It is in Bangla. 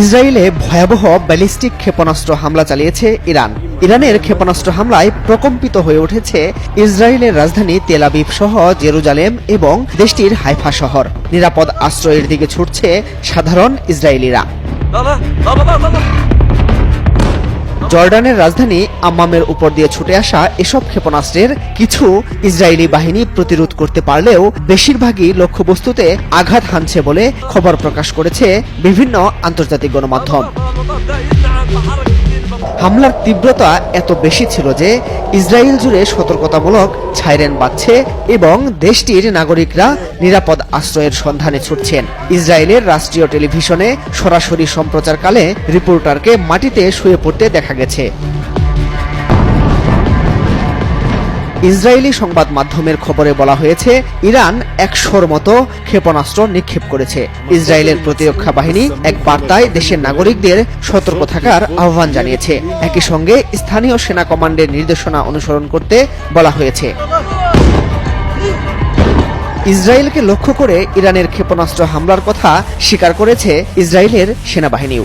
ইসরায়েলে ভয়াবহ ব্যালিস্টিক ক্ষেপণাস্ত্র হামলা চালিয়েছে ইরান। ইরানের ক্ষেপণাস্ত্র হামলায় প্রকম্পিত হয়ে উঠেছে ইসরায়েলের রাজধানী তেলাবিব সহ জেরুজালেম এবং দেশটির হাইফা শহর। নিরাপদ আশ্রয়ের দিকে ছুটছে সাধারণ ইসরায়েলিরা। জর্ডানের রাজধানী আম্মামের উপর দিয়ে ছুটে আসা এসব ক্ষেপণাস্ত্রের কিছু ইসরায়েলি বাহিনী প্রতিরোধ করতে পারলেও বেশিরভাগই লক্ষ্যবস্তুতে আঘাত হানছে বলে খবর প্রকাশ করেছে বিভিন্ন আন্তর্জাতিক গণমাধ্যম। হামলার তীব্রতা এত বেশি ছিল যে ইসরায়েল জুড়ে সতর্কতামূলক ছাইরেন বাজছে এবং দেশটির নাগরিকরা নিরাপদ আশ্রয়ের সন্ধানে ছুটছেন। ইসরায়েলের রাষ্ট্রীয় টেলিভিশনে সরাসরি সম্প্রচারকালে রিপোর্টারকে মাটিতে শুয়ে পড়তে দেখা গেছে। ইসরায়েলি সংবাদ মাধ্যমের খবরে বলা হয়েছে, ইরান একশোর মতো ক্ষেপণাস্ত্র নিক্ষেপ করেছে। ইসরায়েলের প্রতিরক্ষা বাহিনী এক বার্তায় দেশের নাগরিকদের সতর্ক থাকার আহ্বান জানিয়েছে। একই সঙ্গে স্থানীয় সেনা কমান্ডের নির্দেশনা অনুসরণ করতে বলা হয়েছে। ইসরায়েলকে লক্ষ্য করে ইরানের ক্ষেপণাস্ত্র হামলার কথা স্বীকার করেছে ইসরায়েলের সেনাবাহিনীও।